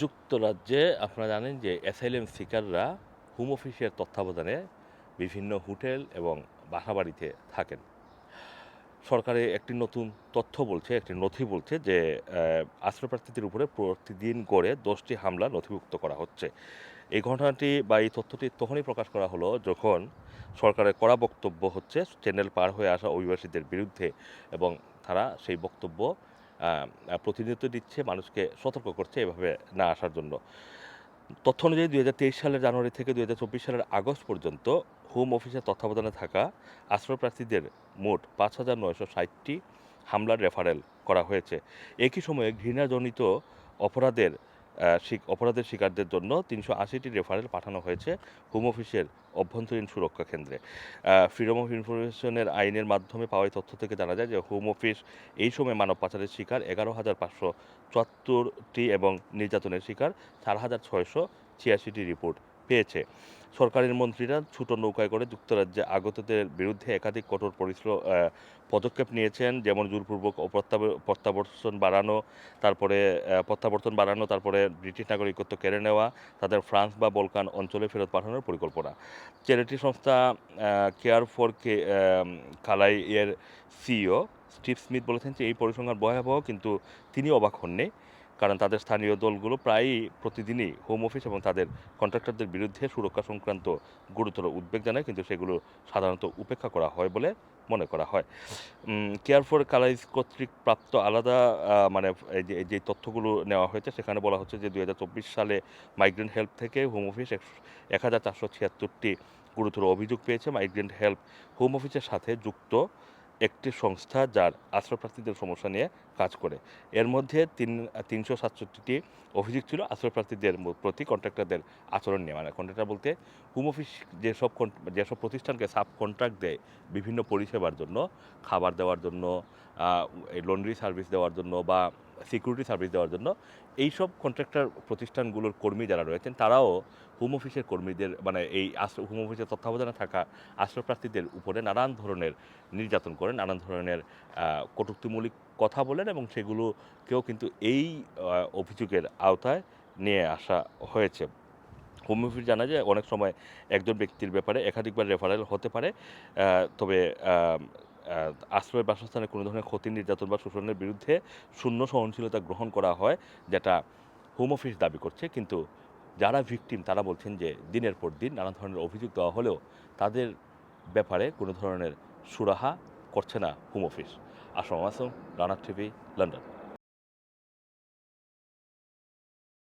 যুক্তরাজ্যে আপনারা জানেন যে অ্যাসাইলেম সিকাররা হোম অফিসের তত্ত্বাবধানে বিভিন্ন হোটেল এবং বাসাবাড়িতে থাকেন। সরকারে একটি নতুন তথ্য বলছে, একটি নথি বলছে যে আশ্রয়প্রার্থীদের উপরে প্রতিদিন গড়ে দশটি হামলা নথিভুক্ত করা হচ্ছে। এই ঘটনাটি বা এই তথ্যটি তখনই প্রকাশ করা হলো যখন সরকারের কড়া বক্তব্য হচ্ছে, চ্যানেল পার হয়ে আসা অভিবাসীদের বিরুদ্ধে এবং তারা সেই বক্তব্য আহ, প্রতিনিয়ত দিচ্ছে মানুষকে সতর্ক করছে এভাবে না আসার জন্য। তথ্য অনুযায়ী দুই হাজার তেইশ সালের জানুয়ারি থেকে দু হাজার চব্বিশ সালের আগস্ট পর্যন্ত হোম অফিসের তত্ত্বাবধানে থাকা আশ্রয়প্রার্থীদের মোট পাঁচ হাজার নয়শো ষাটটি হামলার রেফারেল করা হয়েছে। একই সময়ে ঘৃণাজনিত অপরাধের অপরাধের শিকারদের জন্য তিনশো আশিটি রেফারেল পাঠানো হয়েছে হোম অফিসের অভ্যন্তরীণ সুরক্ষা কেন্দ্রে। ফ্রিডম অফ ইনফরমেশনের আইনের মাধ্যমে পাওয়া তথ্য থেকে জানা যায় যে হোম অফিস এই সময় মানব পাচারের শিকার এগারো হাজার পাঁচশো চুয়াত্তরটি এবং নির্যাতনের শিকার চার হাজার ছয়শো ছিয়াশিটি রিপোর্ট পেয়েছে। সরকারের মন্ত্রীরা ছোট নৌকায় করে যুক্তরাজ্যে আগতদের বিরুদ্ধে একাধিক কঠোর পরিশ্র আহ, পদক্ষেপ নিয়েছেন যেমন জোরপূর্বক প্রত্যাবর্তন বাড়ানো তারপরে প্রত্যাবর্তন বাড়ানো তারপরে ব্রিটিশ নাগরিকত্ব কেড়ে নেওয়া তাদের ফ্রান্স বা বলকান অঞ্চলে ফেরত পাঠানোর পরিকল্পনা। চ্যারিটি সংস্থা কেয়ার ফর কে কালাই এর সিইও স্টিভ স্মিথ বলেছেন যে এই পরিসংখ্যান ভয়াবহ কিন্তু তিনি অবাক হননি। কারণ তাদের স্থানীয় দলগুলো প্রায়ই প্রতিদিনই হোম অফিস এবং তাদের কন্ট্রাক্টরদের বিরুদ্ধে সুরক্ষা সংক্রান্ত গুরুতর উদ্বেগ জানায়, কিন্তু সেগুলো সাধারণত উপেক্ষা করা হয় বলে মনে করা হয়। কেয়ার ফর কালাইজ কর্তৃক প্রাপ্ত আলাদা মানে যে তথ্যগুলো নেওয়া হয়েছে, সেখানে বলা হচ্ছে যে দু হাজার চব্বিশ সালে মাইগ্রেন্ট হেল্প থেকে হোম অফিস এক হাজার চারশো ছিয়াত্তরটি গুরুতর অভিযোগ পেয়েছে। মাইগ্রেন্ট হেল্প হোম অফিসের সাথে যুক্ত একটি সংস্থা যার আশ্রয়প্রার্থীদের সমস্যা নিয়ে কাজ করে। এর মধ্যে তিন, তিনশো সাতষট্টিটি অভিযোগ ছিল আশ্রয়প্রার্থীদের প্রতি কন্ট্রাক্টরদের আচরণ নিয়ে। মানে কন্ট্রাক্টর বলতে হোম অফিস যেসব যেসব প্রতিষ্ঠানকে সাব কন্ট্রাক্ট দেয় বিভিন্ন পরিষেবার জন্য, খাবার দেওয়ার জন্য লন্ড্রি সার্ভিস দেওয়ার জন্য বা সিকিউরিটি সার্ভিস দেওয়ার জন্য। এইসব কন্ট্রাক্টর প্রতিষ্ঠানগুলোর কর্মী যারা রয়েছেন, তারাও হোম অফিসের কর্মীদের মানে এই আশ্রয় হোম অফিসের তত্ত্বাবধানে থাকা আশ্রয়প্রার্থীদের উপরে নানান ধরনের নির্যাতন করেন, নানান ধরনের কটূক্তিমূলক কথা বলেন এবং সেগুলোকেও কিন্তু এই অভিযোগের আওতায় নিয়ে আসা হয়েছে। হোম অফিস জানা যায়, অনেক সময় একজন ব্যক্তির ব্যাপারে একাধিকবার রেফারেল হতে পারে তবে আশ্রয় বাসস্থানে কোনো ধরনের ক্ষতি নির্যাতন বা শোষণের বিরুদ্ধে শূন্য সহনশীলতা গ্রহণ করা হয়, যেটা হোম অফিস দাবি করছে। কিন্তু যারা ভিকটিম তারা বলছেন যে দিনের পর দিন নানা ধরনের অভিযোগ দেওয়া হলেও তাদের ব্যাপারে কোনো ধরনের সুরাহা করছে না home office Assam Assam Rana TV, London.